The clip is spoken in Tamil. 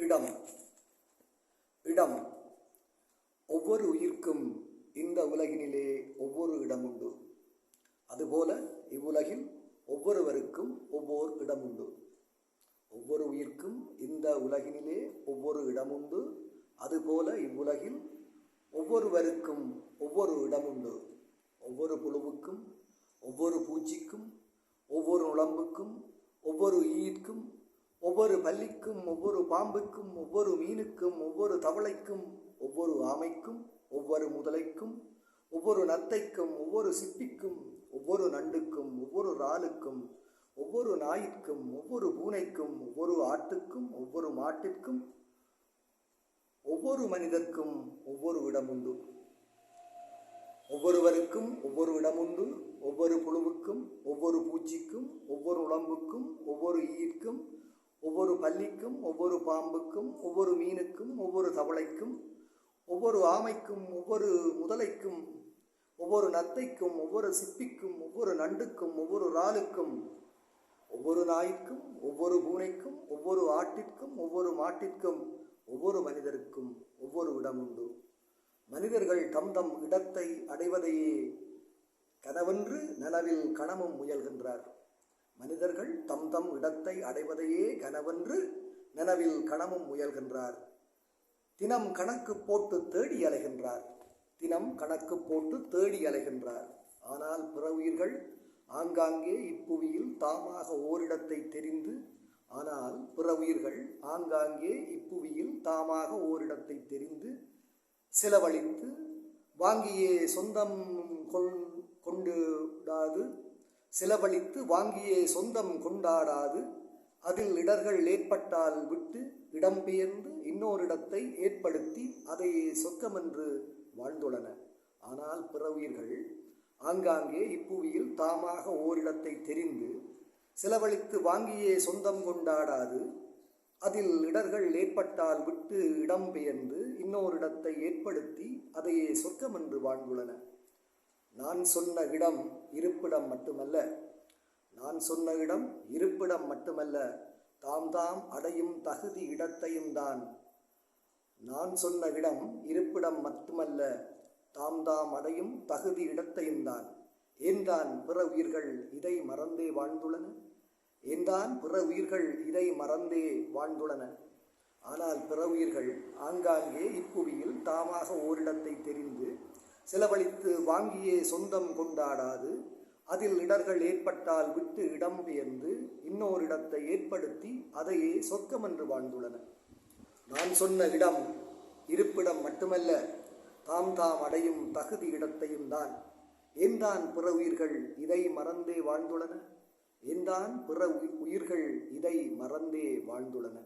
இடம். இடம். ஒவ்வொரு உயிர்க்கும் இந்த உலகினிலே ஒவ்வொரு இடம் உண்டு. அதுபோல இவ்வுலகில் ஒவ்வொருவருக்கும் ஒவ்வொரு இடம் உண்டு. ஒவ்வொரு உயிர்க்கும் இந்த உலகினிலே ஒவ்வொரு இடம் உண்டு. அதுபோல இவ்வுலகில் ஒவ்வொருவருக்கும் ஒவ்வொரு இடம் உண்டு. ஒவ்வொரு புழுவுக்கும் ஒவ்வொரு பூச்சிக்கும் ஒவ்வொரு உடம்புக்கும் ஒவ்வொரு ஈர்க்கும் ஒவ்வொரு பள்ளிக்கும் ஒவ்வொரு பாம்புக்கும் ஒவ்வொரு மீனுக்கும் ஒவ்வொரு தவளைக்கும் ஒவ்வொரு ஆமைக்கும் ஒவ்வொரு முதலைக்கும் ஒவ்வொரு நத்தைக்கும் ஒவ்வொரு சிப்பிக்கும் ஒவ்வொரு நண்டுக்கும் ஒவ்வொரு இறாலுக்கும் ஒவ்வொரு நாயிற்கும் ஒவ்வொரு பூனைக்கும் ஒவ்வொரு ஆட்டுக்கும் ஒவ்வொரு மாட்டிற்கும் ஒவ்வொரு மனிதர்க்கும் ஒவ்வொரு இடம் உண்டு ஒவ்வொருவருக்கும் ஒவ்வொரு இடம் உண்டு ஒவ்வொரு புழுவுக்கும் ஒவ்வொரு பூச்சிக்கும் ஒவ்வொரு உடம்புக்கும் ஒவ்வொரு ஈர்க்கும் ஒவ்வொரு பல்லிக்கும் ஒவ்வொரு பாம்புக்கும் ஒவ்வொரு மீனுக்கும் ஒவ்வொரு தவளைக்கும் ஒவ்வொரு ஆமைக்கும் ஒவ்வொரு முதலைக்கும் ஒவ்வொரு நத்தைக்கும் ஒவ்வொரு சிப்பிக்கும் ஒவ்வொரு நண்டுக்கும் ஒவ்வொரு இறாலுக்கும் ஒவ்வொரு நாய்க்கும் ஒவ்வொரு பூனைக்கும் ஒவ்வொரு ஆட்டிற்கும் ஒவ்வொரு மாட்டிற்கும் ஒவ்வொரு மனிதருக்கும் ஒவ்வொரு இடம் உண்டு மனிதர்கள் தம் தம் இடத்தை அடைவதையே கனவென்று நனவில் கணமும் முயல்கின்றார். மனிதர்கள் தம் தம் இடத்தை அடைவதையே கனவென்று நனவில் கணமும் முயல்கின்றார். தினம் கணக்கு போட்டு தேடி அலைகின்றார். தினம் கணக்கு போட்டு தேடி அலைகின்றார். ஆனால் பிற உயிர்கள் ஆங்காங்கே இப்புவியில் தாமாக ஓரிடத்தை தெரிந்து ஆனால் பிற உயிர்கள் ஆங்காங்கே இப்புவியில் தாமாக ஓரிடத்தை தெரிந்து செலவழித்து வாங்கியே சொந்தம் கொண்டாது செலவழித்து வாங்கியே சொந்தம் கொண்டாடாது. அதில் இடர்கள் ஏற்பட்டால் விட்டு இடம்பெயர்ந்து இன்னோரிடத்தை ஏற்படுத்தி அதையே சொக்கமென்று வாழ்ந்துள்ளன. ஆனால் பிற உயிர்கள் ஆங்காங்கே இப்புவியில் தாமாக ஓரிடத்தை தெரிந்து செலவழித்து வாங்கியே சொந்தம் கொண்டாடாது. அதில் இடர்கள் ஏற்பட்டால் விட்டு இடம்பெயர்ந்து இன்னோரிடத்தை ஏற்படுத்தி அதையே சொர்க்கமென்று வாழ்ந்துள்ளன. நான் சொன்ன இடம் இருப்பிடம் மட்டுமல்ல. நான் சொன்ன இடம் இருப்பிடம் மட்டுமல்ல. தாம் தாம் அடையும் தகுதி இடத்தையும் தான். நான் சொன்ன இடம் இருப்பிடம் மட்டுமல்ல. தாம் தாம் அடையும் தகுதி இடத்தையும் தான். ஏன்தான் பிற உயிர்கள் இதை மறந்தே வாழ்ந்துள்ளன? ஏன்தான் பிற உயிர்கள் இதை மறந்தே வாழ்ந்துள்ளன? ஆனால் பிற உயிர்கள் ஆங்காங்கே இப்புவியில் தாமாக ஓரிடத்தை தெரிந்து செலவழித்து வாங்கியே சொந்தம் கொண்டாடாது. அதில் இடர்கள் ஏற்பட்டால் விட்டு இடம் உயர்ந்து இன்னோரிடத்தை ஏற்படுத்தி அதையே சொர்க்கமென்று வாழ்ந்துள்ளன நான் சொன்ன இடம் இருப்பிடம் மட்டுமல்ல தாம் தாம் அடையும் தகுதி இடத்தையும் தான். ஏன்தான் பிற உயிர்கள் இதை மறந்தே வாழ்ந்துள்ளன? ஏன்தான் பிற உயிர்கள் இதை மறந்தே வாழ்ந்துள்ளன?